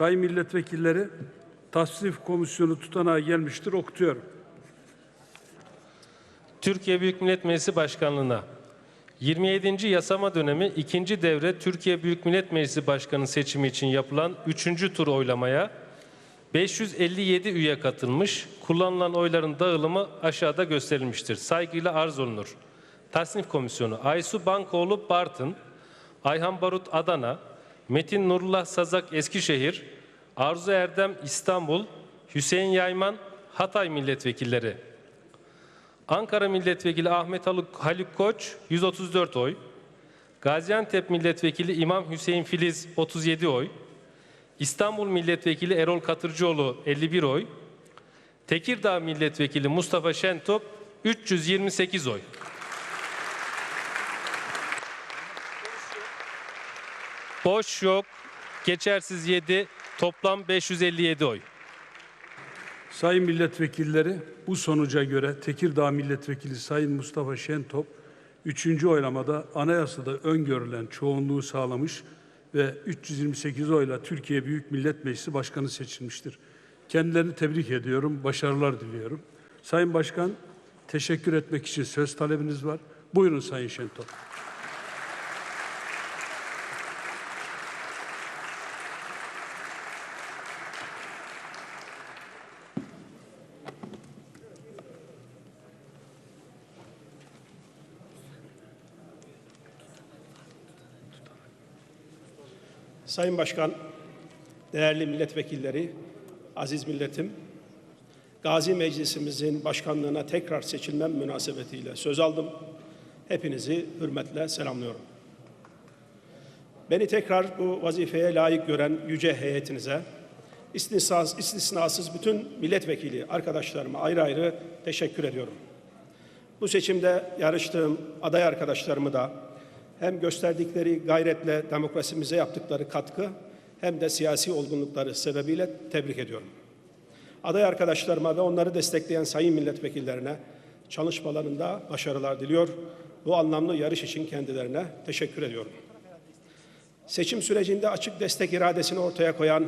Sayın milletvekilleri, tasnif komisyonu tutanağı gelmiştir. Okutuyorum. Türkiye Büyük Millet Meclisi Başkanlığına 27. yasama dönemi 2. devre Türkiye Büyük Millet Meclisi Başkanı seçimi için yapılan 3. tur oylamaya 557 üye katılmış. Kullanılan oyların dağılımı aşağıda gösterilmiştir. Saygıyla arz olunur. Tasnif Komisyonu Aysu Bankoğlu Bartın, Ayhan Barut Adana, Metin Nurullah Sazak Eskişehir, Arzu Erdem İstanbul, Hüseyin Yayman Hatay milletvekilleri. Ankara Milletvekili Ahmet Haluk, Koç 134 oy. Gaziantep Milletvekili İmam Hüseyin Filiz 37 oy. İstanbul Milletvekili Erol Katırcıoğlu 51 oy. Tekirdağ Milletvekili Mustafa Şentop 328 oy. Boş yok, geçersiz 7, toplam 557 oy. Sayın milletvekilleri, bu sonuca göre Tekirdağ Milletvekili Sayın Mustafa Şentop, üçüncü oylamada anayasada öngörülen çoğunluğu sağlamış ve 328 oyla Türkiye Büyük Millet Meclisi Başkanı seçilmiştir. Kendilerini tebrik ediyorum, başarılar diliyorum. Sayın Başkan, teşekkür etmek için söz talebiniz var. Buyurun Sayın Şentop. Sayın Başkan, değerli milletvekilleri, aziz milletim, Gazi Meclisimizin başkanlığına tekrar seçilmem münasebetiyle söz aldım. Hepinizi hürmetle selamlıyorum. Beni tekrar bu vazifeye layık gören yüce heyetinize, istisnasız, istisnasız bütün milletvekili arkadaşlarıma ayrı ayrı teşekkür ediyorum. Bu seçimde yarıştığım aday arkadaşlarımı da hem gösterdikleri gayretle demokrasimize yaptıkları katkı hem de siyasi olgunlukları sebebiyle tebrik ediyorum. Aday arkadaşlarıma ve onları destekleyen sayın milletvekillerine çalışmalarında başarılar diliyor. Bu anlamlı yarış için kendilerine teşekkür ediyorum. Seçim sürecinde açık destek iradesini ortaya koyan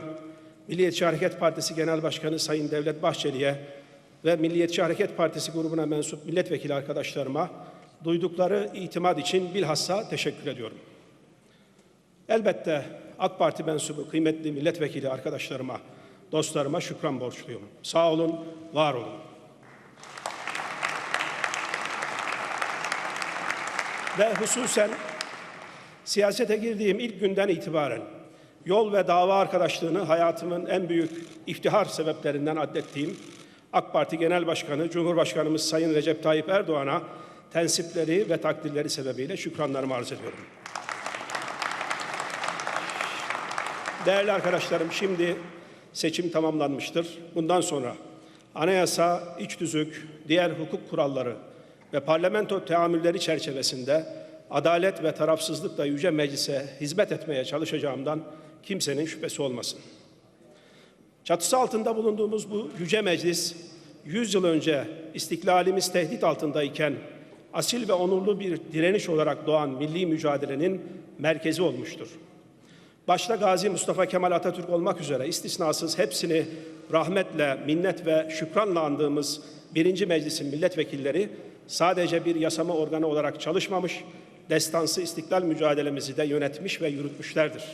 Milliyetçi Hareket Partisi Genel Başkanı Sayın Devlet Bahçeli'ye ve Milliyetçi Hareket Partisi grubuna mensup milletvekili arkadaşlarıma duydukları itimat için bilhassa teşekkür ediyorum. Elbette AK Parti mensubu kıymetli milletvekili arkadaşlarıma, dostlarıma şükran borçluyum. Sağ olun, var olun. Ve hususen siyasete girdiğim ilk günden itibaren yol ve dava arkadaşlığını hayatımın en büyük iftihar sebeplerinden addettiğim AK Parti Genel Başkanı Cumhurbaşkanımız Sayın Recep Tayyip Erdoğan'a tensipleri ve takdirleri sebebiyle şükranlarımı arz ediyorum. Değerli arkadaşlarım şimdi seçim tamamlanmıştır. Bundan sonra anayasa, iç tüzük, diğer hukuk kuralları ve parlamento teamülleri çerçevesinde adalet ve tarafsızlıkla Yüce Meclis'e hizmet etmeye çalışacağımdan kimsenin şüphesi olmasın. Çatısı altında bulunduğumuz bu Yüce Meclis, 100 yıl önce istiklalimiz tehdit altındayken asil ve onurlu bir direniş olarak doğan milli mücadelenin merkezi olmuştur. Başta Gazi Mustafa Kemal Atatürk olmak üzere istisnasız hepsini rahmetle, minnet ve şükranla andığımız birinci meclisin milletvekilleri sadece bir yasama organı olarak çalışmamış, destansı istiklal mücadelemizi de yönetmiş ve yürütmüşlerdir.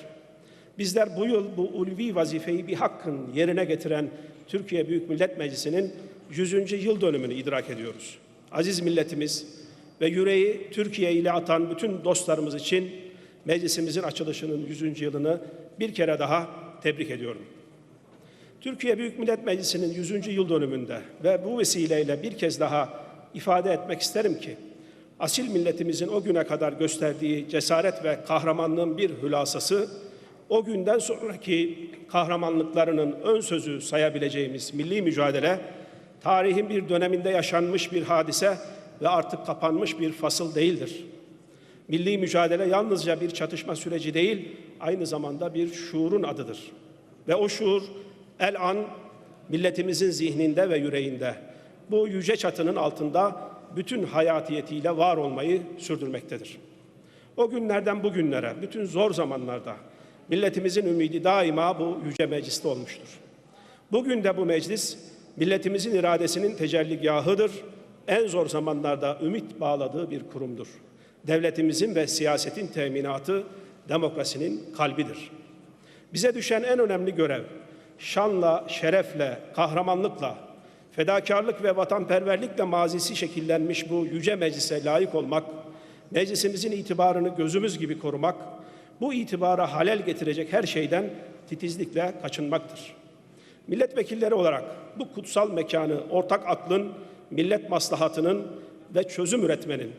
Bizler bu yıl bu ulvi vazifeyi bir hakkın yerine getiren Türkiye Büyük Millet Meclisi'nin 100. yıl dönümünü idrak ediyoruz. Aziz milletimiz ve yüreği Türkiye ile atan bütün dostlarımız için meclisimizin açılışının 100. yılını bir kere daha tebrik ediyorum. Türkiye Büyük Millet Meclisi'nin 100. yıl dönümünde ve bu vesileyle bir kez daha ifade etmek isterim ki asil milletimizin o güne kadar gösterdiği cesaret ve kahramanlığın bir hülasası o günden sonraki kahramanlıklarının ön sözü sayabileceğimiz milli mücadele tarihin bir döneminde yaşanmış bir hadise ve artık kapanmış bir fasıl değildir. Milli mücadele yalnızca bir çatışma süreci değil, aynı zamanda bir şuurun adıdır. Ve o şuur el an milletimizin zihninde ve yüreğinde. Bu yüce çatının altında bütün hayatiyetiyle var olmayı sürdürmektedir. O günlerden bugünlere, bütün zor zamanlarda Milletimizin ümidi daima bu yüce mecliste olmuştur. Bugün de bu meclis milletimizin iradesinin tecelligahıdır. En zor zamanlarda ümit bağladığı bir kurumdur. Devletimizin ve siyasetin teminatı demokrasinin kalbidir. Bize düşen en önemli görev şanla, şerefle, kahramanlıkla, fedakarlık ve vatanperverlikle mazisi şekillenmiş bu yüce meclise layık olmak, meclisimizin itibarını gözümüz gibi korumak, bu itibara halel getirecek her şeyden titizlikle kaçınmaktır. Milletvekilleri olarak bu kutsal mekanı ortak aklın, millet maslahatının ve çözüm üretmenin,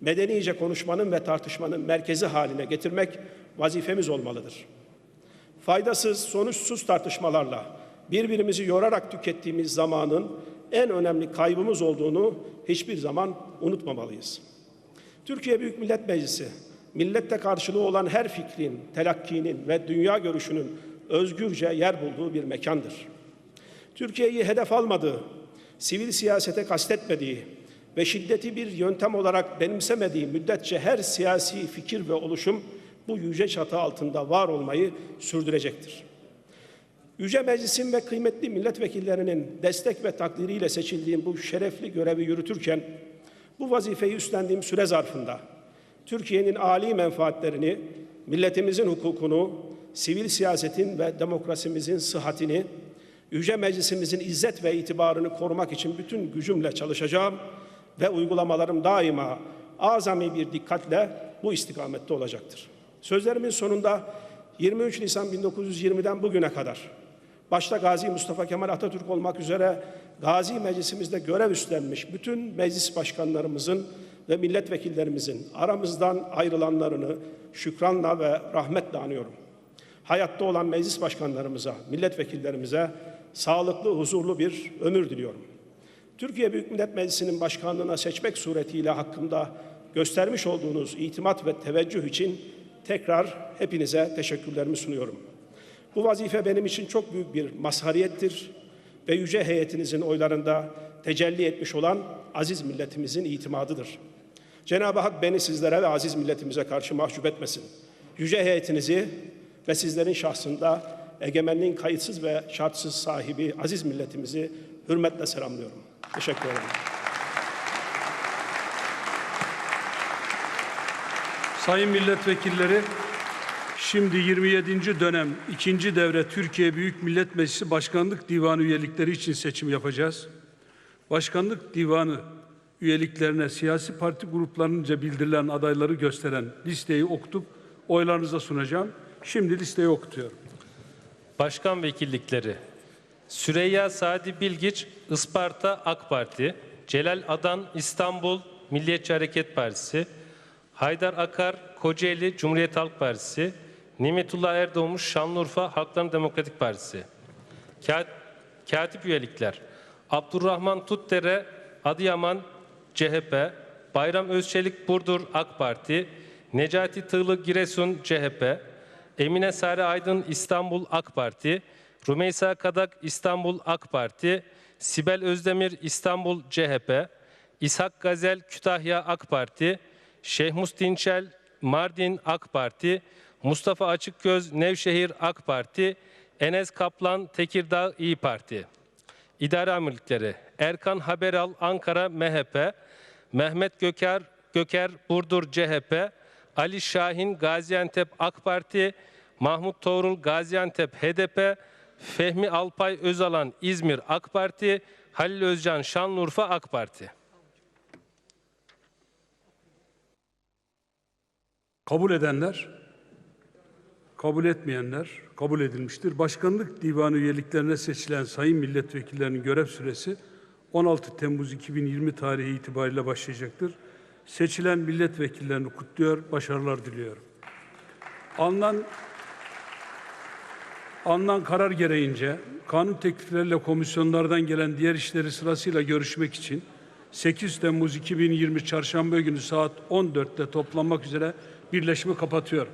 medenice konuşmanın ve tartışmanın merkezi haline getirmek vazifemiz olmalıdır. Faydasız, sonuçsuz tartışmalarla birbirimizi yorarak tükettiğimiz zamanın en önemli kaybımız olduğunu hiçbir zaman unutmamalıyız. Türkiye Büyük Millet Meclisi, millette karşılığı olan her fikrin, telakkinin ve dünya görüşünün özgürce yer bulduğu bir mekandır. Türkiye'yi hedef almadığı, sivil siyasete kastetmediği ve şiddeti bir yöntem olarak benimsemediği müddetçe her siyasi fikir ve oluşum bu yüce çatı altında var olmayı sürdürecektir. Yüce Meclisin ve kıymetli milletvekillerinin destek ve takdiriyle seçildiğim bu şerefli görevi yürütürken bu vazifeyi üstlendiğim süre zarfında Türkiye'nin âli menfaatlerini, milletimizin hukukunu, sivil siyasetin ve demokrasimizin sıhhatini, Yüce Meclisimizin izzet ve itibarını korumak için bütün gücümle çalışacağım ve uygulamalarım daima azami bir dikkatle bu istikamette olacaktır. Sözlerimin sonunda 23 Nisan 1920'den bugüne kadar başta Gazi Mustafa Kemal Atatürk olmak üzere Gazi Meclisimizde görev üstlenmiş bütün meclis başkanlarımızın ve milletvekillerimizin aramızdan ayrılanlarını şükranla ve rahmetle anıyorum. Hayatta olan meclis başkanlarımıza, milletvekillerimize sağlıklı, huzurlu bir ömür diliyorum. Türkiye Büyük Millet Meclisi'nin başkanlığına seçmek suretiyle hakkında göstermiş olduğunuz itimat ve teveccüh için tekrar hepinize teşekkürlerimi sunuyorum. Bu vazife benim için çok büyük bir mazhariyettir ve yüce heyetinizin oylarında tecelli etmiş olan aziz milletimizin itimadıdır. Cenab-ı Hak beni sizlere ve aziz milletimize karşı mahcup etmesin. Yüce heyetinizi ve sizlerin şahsında egemenliğin kayıtsız ve şartsız sahibi aziz milletimizi hürmetle selamlıyorum. Teşekkür ederim. Sayın milletvekilleri, şimdi 27. dönem 2. devre Türkiye Büyük Millet Meclisi Başkanlık Divanı üyelikleri için seçim yapacağız. Başkanlık Divanı üyeliklerine siyasi parti gruplarınca bildirilen adayları gösteren listeyi okutup oylarınıza sunacağım. Şimdi listeyi okutuyorum. Başkan vekillikleri. Süreyya Sadi Bilgiç Isparta AK Parti, Celal Adan İstanbul Milliyetçi Hareket Partisi, Haydar Akar Kocaeli Cumhuriyet Halk Partisi, Nimetullah Erdoğmuş Şanlıurfa Halkların Demokratik Partisi. Kat- Katip üyelikler. Abdurrahman Tutdere Adıyaman CHP, Bayram Özçelik Burdur AK Parti, Necati Tığlı Giresun CHP, Emine Sare Aydın İstanbul AK Parti, Rümeysa Kadak İstanbul AK Parti, Sibel Özdemir İstanbul CHP, İshak Gazel Kütahya AK Parti, Şehmus Dinçel Mardin AK Parti, Mustafa Açıkgöz Nevşehir AK Parti, Enes Kaplan Tekirdağ İyi Parti. İdare amirlikleri. Erkan Haberal Ankara MHP, Mehmet Göker Göker Burdur CHP, Ali Şahin Gaziantep AK Parti, Mahmut Toğrul Gaziantep HDP, Fehmi Alpay Özalan İzmir AK Parti, Halil Özcan Şanlıurfa AK Parti. Kabul edenler, kabul etmeyenler kabul edilmiştir. Başkanlık divanı üyeliklerine seçilen sayın milletvekillerinin görev süresi 16 Temmuz 2020 tarihi itibariyle başlayacaktır. Seçilen milletvekillerini kutluyor, başarılar diliyorum. Alınan alınan karar gereğince kanun teklifleriyle komisyonlardan gelen diğer işleri sırasıyla görüşmek için 8 Temmuz 2020 Çarşamba günü saat 14'te toplanmak üzere birleşimi kapatıyorum.